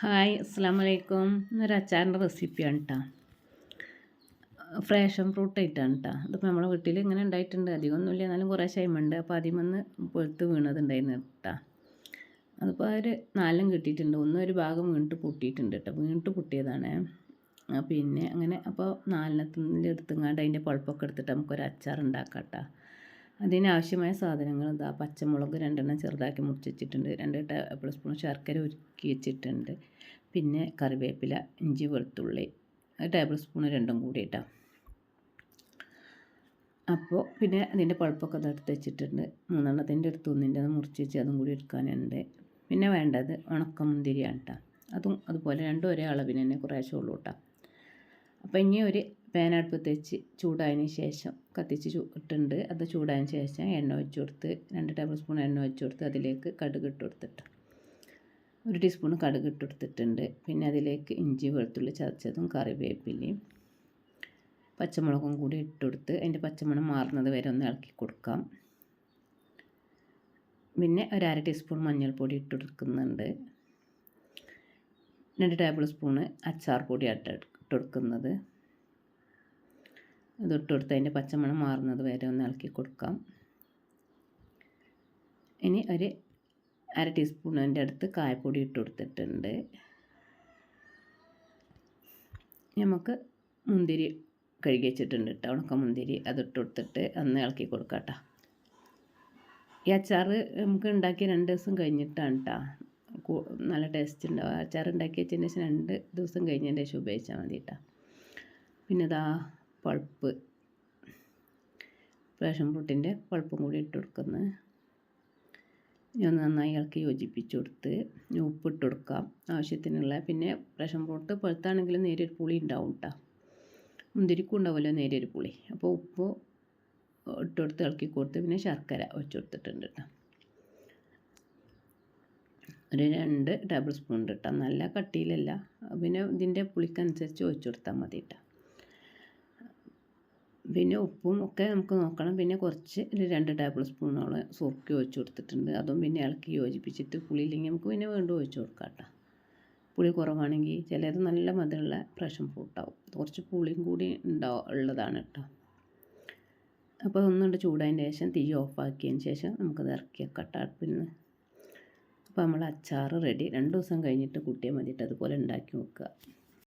Hi അസ്സാം വലൈക്കും ഇന്നൊരു അച്ചാറിന്റെ റെസിപ്പിയാണ് കേട്ടോ ഫ്രേഷൻ ഫ്രൂട്ട് ആയിട്ടാണ് കേട്ടോ അതിപ്പോൾ നമ്മളെ വീട്ടിൽ ഇങ്ങനെ ഉണ്ടായിട്ടുണ്ട്. അധികമൊന്നുമില്ല എന്നാലും കുറേ ശൈമുണ്ട് അപ്പോൾ ആദ്യം വന്ന് പൊഴുത്ത് വീണതുണ്ടായിരുന്നു കേട്ടോ അതിപ്പോൾ ഒരു നാലും കിട്ടിയിട്ടുണ്ട്. ഒന്നും ഒരു ഭാഗം വീണിട്ട് പൊട്ടിയിട്ടുണ്ട് കേട്ടോ വീണിട്ട് പൊട്ടിയതാണ്. പിന്നെ അങ്ങനെ അപ്പോൾ നാലിനത്തിൽ എടുത്തുങ്ങാണ്ട് അതിന്റെ പഴുപ്പൊക്കെ എടുത്തിട്ട് നമുക്കൊരു അച്ചാർ ഉണ്ടാക്കാം കേട്ടോ അതിനാവശ്യമായ സാധനങ്ങൾ ഇതാ പച്ചമുളക് രണ്ടെണ്ണം ചെറുതാക്കി മുറിച്ചിട്ടുണ്ട് രണ്ട് ടേബിൾ സ്പൂൺ ശർക്കര ഉരുക്കി വെച്ചിട്ടുണ്ട്. പിന്നെ കറിവേപ്പില ഇഞ്ചി വെളുത്തുള്ളി ടേബിൾ സ്പൂൺ രണ്ടും കൂടി ഇട്ടാം. അപ്പോൾ പിന്നെ അതിന്റെ പഴുപ്പൊക്കെ അതെടുത്ത് വെച്ചിട്ടുണ്ട്. മൂന്നെണ്ണത്തിന്റെ അടുത്ത് ഒന്നിന്റെ അത് മുറിച്ച് വെച്ച് അതും കൂടി എടുക്കാനുണ്ട്. പിന്നെ വേണ്ടത് ഉണക്കമുന്തിരിയാണ് കേട്ടോ അതും അതുപോലെ രണ്ടും ഒരേ അളവിന് തന്നെ കുറേശ്ശേ ഉള്ളൂ കേട്ടോ അപ്പോൾ ഇനി ഒരു പാൻ അടുപ്പത്ത് വെച്ച് ചൂടായതിന് ശേഷം കത്തിച്ച് ഇട്ടുണ്ട് അത് ചൂടായതിന് ശേഷം എണ്ണ ഒഴിച്ച് കൊടുത്ത് രണ്ട് ടേബിൾ സ്പൂൺ എണ്ണ ഒഴിച്ച് കൊടുത്ത് അതിലേക്ക് കടുക് ഇട്ട് കൊടുത്തിട്ട് ഒരു ടീസ്പൂൺ കടുക് ഇട്ട് കൊടുത്തിട്ടുണ്ട്. പിന്നെ അതിലേക്ക് ഇഞ്ചി വെളുത്തുള്ളി ചതച്ചതും കറിവേപ്പിലയും പച്ചമുളകും കൂടി ഇട്ട് കൊടുത്ത് അതിന്റെ പച്ചമുളക് മാറുന്നത് വരെ ഒന്ന് ഇളക്കി കൊടുക്കാം. പിന്നെ ഒരു അര ടീസ്പൂൺ മഞ്ഞൾപ്പൊടി ഇട്ട് കൊടുക്കുന്നുണ്ട്. രണ്ട് ടേബിൾ സ്പൂണ് അച്ചാർ പൊടി ഇട്ട് കൊടുക്കുന്നത് ഇതിട്ട് കൊടുത്ത് അതിന്റെ പച്ചമണം മാറുന്നത് വരെ ഒന്ന് ഇളക്കി കൊടുക്കാം. ഇനി ഒരു അര ടീസ്പൂണിന്റെ അടുത്ത് കായപ്പൊടി ഇട്ട് കൊടുത്തിട്ടുണ്ട് നമുക്ക് മുന്തിരി കഴുകി വെച്ചിട്ടുണ്ട് കേട്ടോ. ഉണക്ക മുന്തിരി അതിട്ട് കൊടുത്തിട്ട് അന്ന് ഇളക്കി കൊടുക്കാം കേട്ടോ. ഈ അച്ചാർ നമുക്ക് ഉണ്ടാക്കി രണ്ട് ദിവസം കഴിഞ്ഞിട്ടാണ് കേട്ടോ. നല്ല ടേസ്റ്റ് ഉണ്ടാവും അച്ചാർ ഉണ്ടാക്കി വെച്ചതിന് ശേഷം രണ്ട് ദിവസം കഴിഞ്ഞതിന്റെ ശേഷം ഉപയോഗിച്ചാൽ മതി കേട്ടോ പിന്നെ ഇതാ പൾപ്പ്. പാഷൻ ഫ്രൂട്ടിന്റെ പൾപ്പും കൂടി ഇട്ട് കൊടുക്കുന്നത് ഞാൻ നന്നായി ഇളക്കി യോജിപ്പിച്ച് കൊടുത്ത് ഉപ്പിട്ട് കൊടുക്കാം ആവശ്യത്തിനുള്ള. പിന്നെ പാഷൻ ഫ്രൂട്ട് പഴുത്താണെങ്കിലും നേരിയൊരു പുളി ഉണ്ടാവും കേട്ടോ മുന്തിരിക്കും ഉണ്ടാവുമല്ലോ നേരിയൊരു പുളി. അപ്പോൾ ഉപ്പ് ഇട്ട് കൊടുത്ത് ഇളക്കി കൊടുത്ത് പിന്നെ ശർക്കര ഒഴിച്ച് കൊടുത്തിട്ടുണ്ട് കേട്ടോ ഒരു രണ്ട് ടേബിൾ സ്പൂൺ ഇട്ടാൽ നല്ല കട്ടിയിലല്ല. പിന്നെ ഇതിന്റെ പുളിക്കനുസരിച്ച് ഒഴിച്ചു കൊടുത്താൽ മതി കേട്ടോ പിന്നെ ഉപ്പും ഒക്കെ നമുക്ക് നോക്കണം. പിന്നെ കുറച്ച് ഒരു രണ്ട് ടേബിൾ സ്പൂണോളം സുറുക്കി ഒഴിച്ച് കൊടുത്തിട്ടുണ്ട്. അതും പിന്നെ ഇളക്കി യോജിപ്പിച്ചിട്ട് പുളി ഇല്ലെങ്കിൽ നമുക്ക് പിന്നെ വീണ്ടും ഒഴിച്ച് കൊടുക്കാം കേട്ടോ പുളി കുറവാണെങ്കിൽ ചിലത് നല്ല മധുരമുള്ള പ്രഷം ഫ്രൂട്ടാവും കുറച്ച് പുളിയും കൂടി ഉണ്ടാവും ഉള്ളതാണ് കേട്ടോ അപ്പോൾ ഒന്നുകൊണ്ട് ചൂടായതിന് ശേഷം തീ ഓഫാക്കിയതിന് ശേഷം നമുക്കത് ഇറക്കി വെക്കാം അടുപ്പിൽ നിന്ന് അപ്പോൾ നമ്മൾ അച്ചാർ റെഡി രണ്ട് ദിവസം കഴിഞ്ഞിട്ട് കുട്ടിയെ മതിയിട്ട് അതുപോലെ ഉണ്ടാക്കി നോക്കുക.